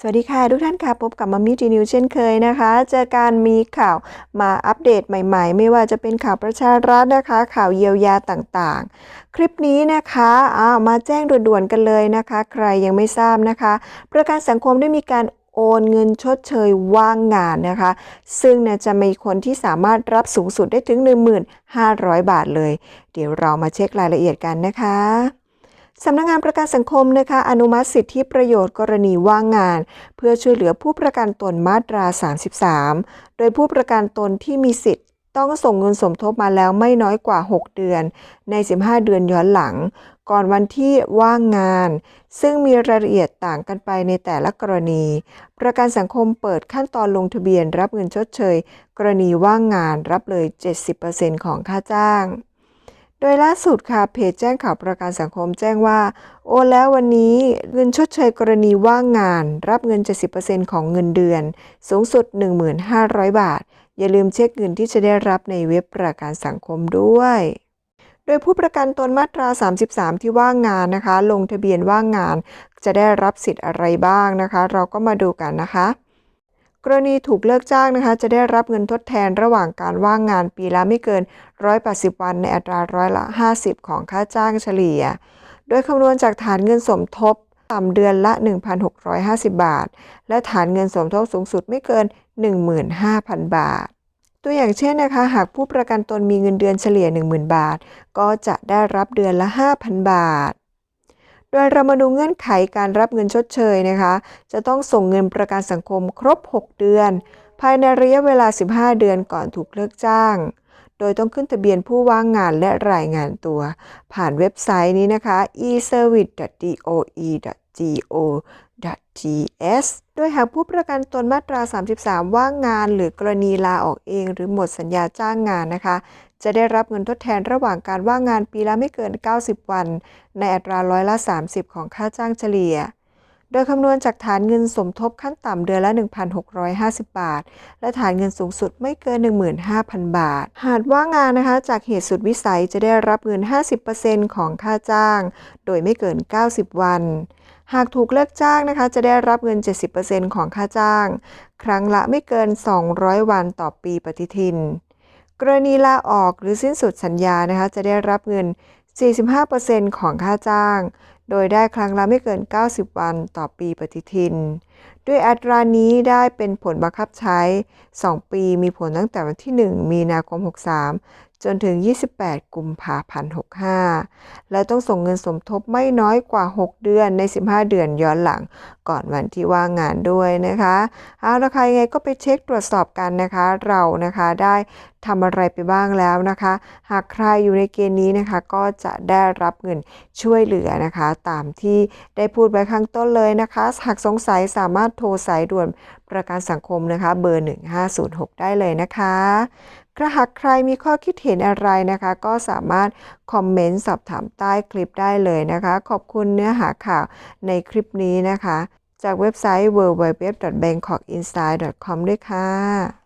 สวัสดีค่ะ ทุกท่านค่ะพบกับมัมมี่จีนิวเช่นเคยนะคะ เจอการมีข่าวมาอัปเดตใหม่ ๆ ไม่ว่าจะเป็นข่าวประชารัฐนะคะ ข่าวเยียวยาต่างๆ คลิปนี้นะคะอ้าวมาแจ้งด่วนๆกันเลยนะคะ ใครยังไม่ทราบนะคะ ประกันสังคมได้มีการโอนเงินชดเชยว่างงานนะคะ ซึ่งเนี่ยจะมีคนที่สามารถรับสูงสุดได้ถึง 15,500 บาทเลย เดี๋ยวเรามาเช็ครายละเอียดกันนะคะ สำนักงานประกันสังคมนะคะอนุมัติสิทธิประโยชน์กรณีว่างงาน เพื่อช่วยเหลือผู้ประกันตนมาตรา 33 โดยผู้ประกันตนที่มีสิทธิ์ต้องส่งเงินสมทบมาแล้วไม่น้อยกว่า 6 เดือน ใน 15 เดือนย้อนหลัง ก่อนวันที่ว่างงาน ซึ่งมีรายละเอียดต่างกันไปในแต่ละกรณี ประกันสังคมเปิดขั้นตอนลงทะเบียนรับเงินชดเชย กรณีว่างงานรับเลย 70%ของค่าจ้าง โดยล่าสุดค่ะเพจแจ้งข่าวประกันสังคมแจ้งว่า โอนแล้ววันนี้เงินชดเชยกรณีว่างงาน รับเงิน 70%ของเงินเดือน สูงสุด15,500 บาท อย่าลืมเช็คเงินที่จะได้รับในเว็บประกันสังคมด้วย โดยผู้ประกันตนมาตรา 33 ที่ว่างงานนะคะ ลงทะเบียนว่างงานจะได้รับสิทธิ์อะไรบ้างนะคะ เราก็มาดูกันนะคะ กรณีถูกเลิกจ้างนะคะ จะได้รับเงินทดแทนระหว่างการว่างงานปีละไม่เกิน 180 วันในอัตราร้อยละ 50 ของค่าจ้างเฉลี่ย โดยคำนวณจากฐานเงินสมทบต่ำเดือนละ 1,650 บาท และฐานเงินสมทบสูงสุดไม่เกิน 15,000 บาท ตัวอย่างเช่นนะคะ หากผู้ประกันตนมีเงินเดือนเฉลี่ย 10,000 บาท ก็จะได้รับเดือนละ 5,000 บาท โดยเรามาดูเงื่อนไขการรับเงินชดเชยนะคะ จะต้องส่งเงินประกันสังคมครบ 6 เดือน ภายในระยะเวลา 15 เดือนก่อนถูกเลิกจ้าง โดยต้องขึ้นทะเบียนผู้ว่างงานและรายงานตัว ผ่านเว็บไซต์นี้นะคะ e-service.doe.go.ts โดยหากผู้ประกันตนมาตรา 33 ว่างงาน หรือกรณีลาออกเอง หรือหมดสัญญาจ้างงานนะคะ จะได้รับเงินทดแทนระหว่างการว่างงานปีละไม่เกิน 90 วัน ในอัตราร้อยละ 30 ของค่าจ้างเฉลี่ย โดยคำนวณจากฐานเงินสมทบขั้นต่ำเดือนละ 1,650 บาท และฐานเงินสูงสุดไม่เกิน 15,000 บาท หากว่างงานนะคะ จากเหตุสุดวิสัยจะได้รับเงิน 50%ของค่าจ้าง โดยไม่เกิน 90 วันหากถูกเลิกจ้างนะคะ จะได้รับเงิน 70%ของค่าจ้าง ครั้งละไม่เกิน 200 วันต่อปีปฏิทิน กรณีลาออกหรือสิ้นสุดสัญญานะคะจะได้รับเงิน 45%ของค่าจ้าง โดยได้ครั้งละไม่เกิน 90 วันต่อปีปฏิทิน ด้วยอัตรานี้ได้เป็นผลบังคับใช้ 2 ปีมีผลตั้งแต่วันที่ 1 มีนาคม 63 จนถึง 28 กุมภาพันธ์ 65 และต้องส่งเงินสมทบไม่น้อยกว่า 6 เดือนใน 15 เดือนย้อนหลัง ก่อนวันที่ว่างงานด้วยนะคะเอาละค่ะยังไงก็ไปเช็คตรวจสอบกันนะคะ เรานะคะได้ทำอะไรไปบ้างแล้วนะคะ หากใครอยู่ในเกณฑ์นี้นะคะ ก็จะได้รับเงินช่วยเหลือนะคะ ตามที่ได้พูดไว้ข้างต้นเลยนะคะ หากสงสัยสามารถโทรสายด่วนประกันสังคมนะคะ เบอร์ 1506 ได้เลยนะคะ กระหากใครมีข้อคิดเห็นอะไรนะคะ ก็สามารถคอมเมนต์สอบถามใต้คลิปได้เลยนะคะ ขอบคุณเนื้อหาข่าวในคลิปนี้นะคะ จากเว็บไซต์ www.bangkokinsight.com ด้วยค่ะ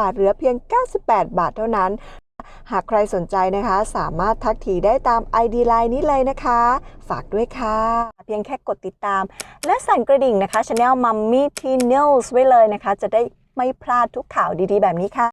บาทเหลือเพียง 98 บาทเท่านั้น หากใครสนใจนะคะ สามารถทักทีได้ตาม ID ไลน์นี้เลยนะคะ ฝากด้วยค่ะ เพียงแค่กดติดตาม และสั่นกระดิ่งนะคะช anel Mummy Teen News ไว้เลยนะคะ จะได้ไม่พลาดทุกข่าวดีๆ แบบนี้ค่ะ